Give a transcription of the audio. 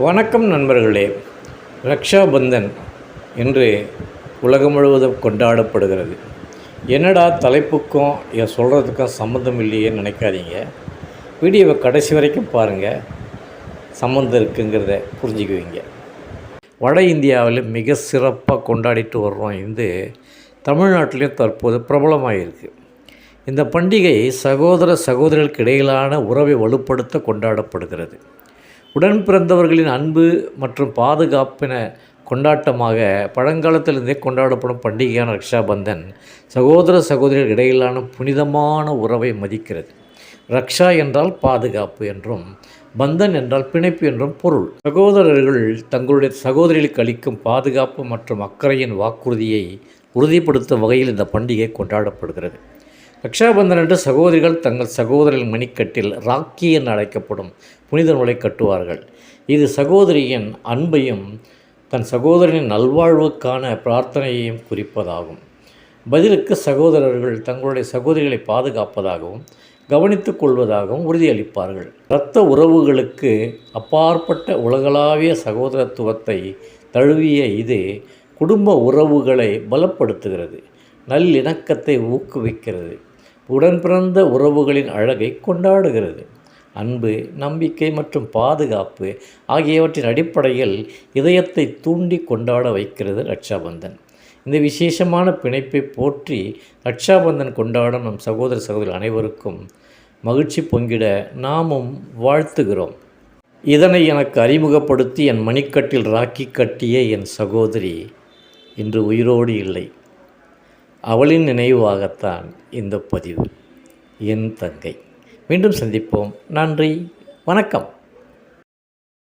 வணக்கம் நண்பர்களே. ரக்ஷாபந்தன் என்று உலகம் முழுவதும் கொண்டாடப்படுகிறது. என்னடா தலைப்புக்கும் என் சொல்கிறதுக்கும் சம்மந்தம் இல்லையே நினைக்காதீங்க. வீடியோவை கடைசி வரைக்கும் பாருங்கள் சம்மந்தம் இருக்குங்கிறத புரிஞ்சுக்குவீங்க. வட இந்தியாவில் மிக சிறப்பாக கொண்டாடிட்டு வர்றோம் இது தமிழ்நாட்டிலையும் தற்போது பிரபலமாகிருக்கு இந்த பண்டிகை சகோதர சகோதரிகளுக்கு இடையிலான உறவை வலுப்படுத்த கொண்டாடப்படுகிறது. உடன் பிறந்தவர்களின் அன்பு மற்றும் பாதுகாப்பின கொண்டாட்டமாக பழங்காலத்திலிருந்தே கொண்டாடப்படும் பண்டிகையான ரக்ஷாபந்தன் சகோதர சகோதரிகள் இடையிலான புனிதமான உறவை மதிக்கிறது. ரக்ஷா என்றால் பாதுகாப்பு என்றும் பந்தன் என்றால் பிணைப்பு என்றும் பொருள். சகோதரர்கள் தங்களுடைய சகோதரிகளுக்கு அளிக்கும் பாதுகாப்பு மற்றும் அக்கறையின் வாக்குறுதியை உறுதிப்படுத்தும் வகையில் இந்த பண்டிகை கொண்டாடப்படுகிறது. ரக்ஷாபந்தன் என்று சகோதரிகள் தங்கள் சகோதரின் மணிக்கட்டில் ராக்கி என அழைக்கப்படும் புனித நூலை கட்டுவார்கள். இது சகோதரியின் அன்பையும் தன் சகோதரனின் நல்வாழ்வுக்கான பிரார்த்தனையையும் குறிப்பதாகும். பதிலுக்கு சகோதரர்கள் தங்களுடைய சகோதரிகளை பாதுகாப்பதாகவும் கவனித்துக் கொள்வதாகவும் உறுதியளிப்பார்கள். இரத்த உறவுகளுக்கு அப்பாற்பட்ட உலகளாவிய சகோதரத்துவத்தை தழுவிய இது குடும்ப உறவுகளை பலப்படுத்துகிறது நல்லிணக்கத்தை ஊக்குவிக்கிறது. உடன் பிறந்த உறவுகளின் அழகை கொண்டாடுகிறது. அன்பு நம்பிக்கை மற்றும் பாதுகாப்பு ஆகியவற்றின் அடிப்படையில் இதயத்தை தூண்டி கொண்டாட வைக்கிறது ரக்ஷாபந்தன். இந்த விசேஷமான பிணைப்பை போற்றி ரக்ஷாபந்தன் கொண்டாடும் நம் சகோதர சகோதரி அனைவருக்கும் மகிழ்ச்சி பொங்கிட நாமும் வாழ்த்துகிறோம். இதனை எனக்கு அறிமுகப்படுத்தி என் மணிக்கட்டில் ராக்கி கட்டிய என் சகோதரி இன்று உயிரோடு இல்லை. அவளின் நினைவாகத்தான் இந்த பதிவு. என் தங்கை. மீண்டும் சந்திப்போம். நன்றி. வணக்கம்.